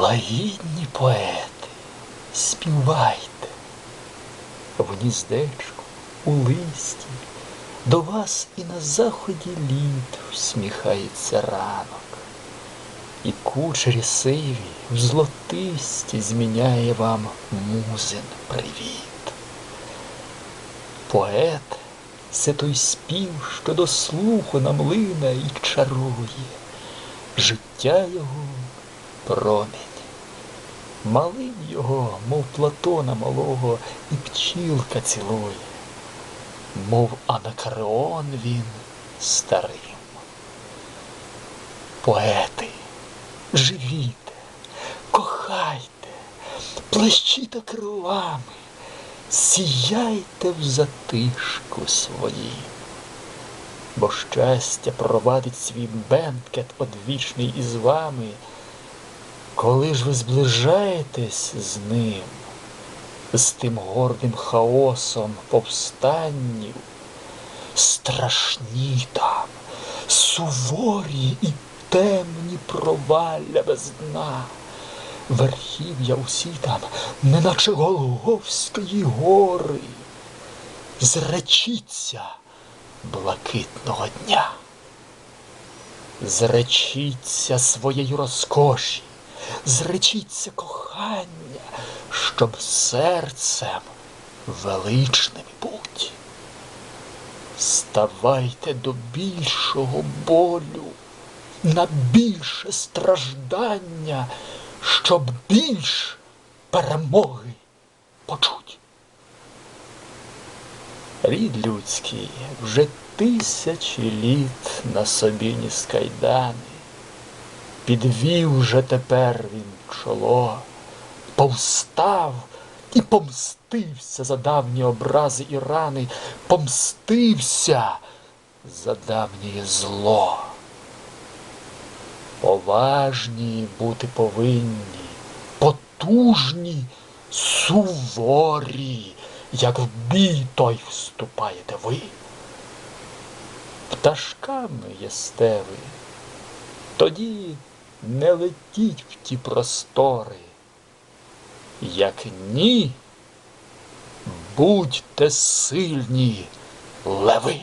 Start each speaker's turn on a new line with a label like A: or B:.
A: Лагідні поети, співайте в гніздечку, у листі, до вас і на заході літ всміхається ранок, і кучері сиві в злотисті зміняє вам музин привіт. Поет це той спів, що до слуху нам лине і чарує, життя його промінь. Малий його, мов Платона малого, і пчілка цілує, мов анакреон він старим. Поети, живіте, кохайте, плещіте крилами, сіяйте в затишку своїм. Бо щастя провадить свій бенкет одвічний із вами, коли ж ви зближаєтесь з ним, з тим гордим хаосом повстаннів, страшні там, суворі і темні провалля без дна, верхів'я усі там, неначе Голговської гори, зречіться блакитного дня. Зречіться своєї розкоші, зречіться кохання, щоб серцем величним будь. Ставайте до більшого болю, на більше страждання, щоб більш перемоги почуть. Рід людський вже тисячі літ на собі ніс кайдани. Підвів вже тепер він чоло, повстав і помстився за давні образи і рани, помстився за давнє зло. Поважні бути повинні, потужні, суворі, як в бій той вступаєте ви. Пташками єсте ви, тоді не летіть в ті простори. Як ні, будьте сильні леви.